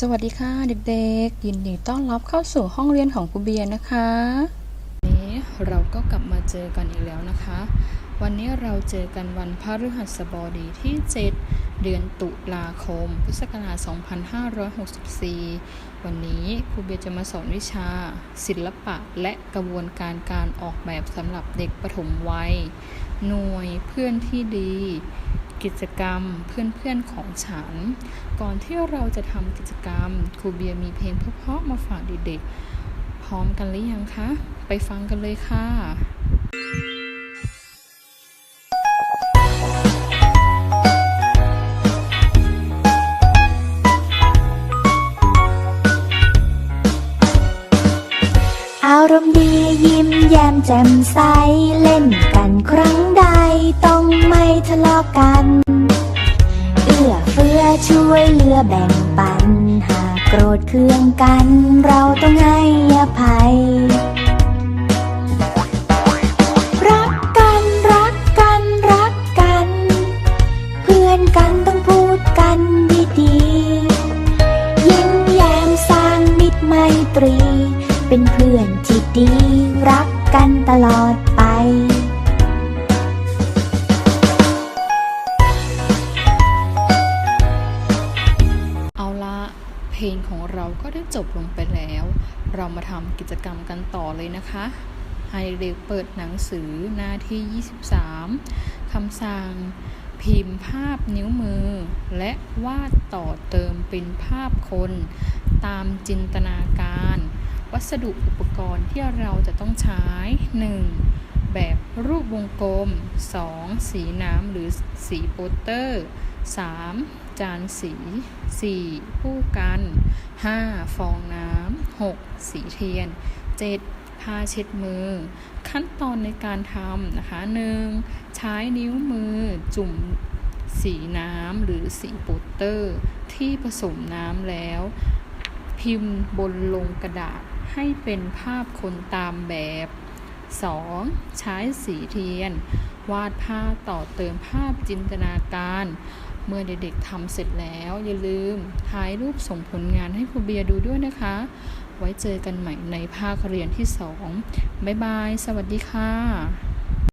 สวัสดีค่ะเด็กๆ ยินดีต้อนรับเข้าสู่ห้องเรียนของครูเบียนะคะวันนี้เราก็กลับมาเจอกันอีกแล้วนะคะ วันนี้เราเจอกันวันพฤหัสบดีที่ 7 เดือนตุลาคม พุทธศักราช 2564 วันนี้ครูเบียจะมาสอนวิชา ศิลปะและกระบวนการการออกแบบสำหรับเด็กปฐมวัย หน่วยเพื่อนที่ดี กิจกรรมเพื่อนๆของฉัน ก่อนที่เราจะทำกิจกรรมครูเบียร์มีเพลงเพราะๆมาฝากเด็กๆ พร้อมกันหรือยังคะ ไปฟังกันเลยค่ะอารมณ์ดียิ้มแย้มแจ่มใสเล่นกันครั้งใดะเลาะกัน เอื้อเฟื้อช่วยเหลือแบ่งปัน หากโกรธเคืองกัน เราต้องให้อภัย รักกันรักกันรักกัน เพื่อนกันต้องพูดกันดีๆยิ้มแย้มสร้างมิตรไมตรี เป็นเพื่อนที่ดีรักกันตลอดไป เพลงของเราก็ได้จบลงไปแล้ว เรามาทำกิจกรรมกันต่อเลยนะคะให้เด็กเปิดหนังสือหน้าที่ 23 คำสั่ง พิมพ์ภาพนิ้วมือ และวาดต่อเติมเป็นภาพคน ตามจินตนาการ วัสดุอุปกรณ์ที่เราจะต้องใช้ 1. แบบรูปวงกลม 2. สีน้ำหรือสีโปสเตอร์ 3. จานสี 4. ผู้กัน 5. ฟองน้ำ 6. สีเทียน 7. ผ้าเช็ดมือ ขั้นตอนในการทำนะคะ 1. ใช้นิ้วมือจุ่มสีน้ำหรือสีโปสเตอร์ ที่ผสมน้ำแล้ว พิมพ์บนลงกระดาษให้เป็นภาพคนตามแบบ 2. ใช้สีเทียน วาดภาพต่อเติมภาพจินตนาการ เมื่อเด็กๆทำเสร็จแล้ว อย่าลืมถ่ายรูปส่งผลงานให้ครูเบียร์ดูด้วยนะคะ ไว้เจอกันใหม่ในภาคเรียนที่ 2 บ๊ายบาย สวัสดีค่ะ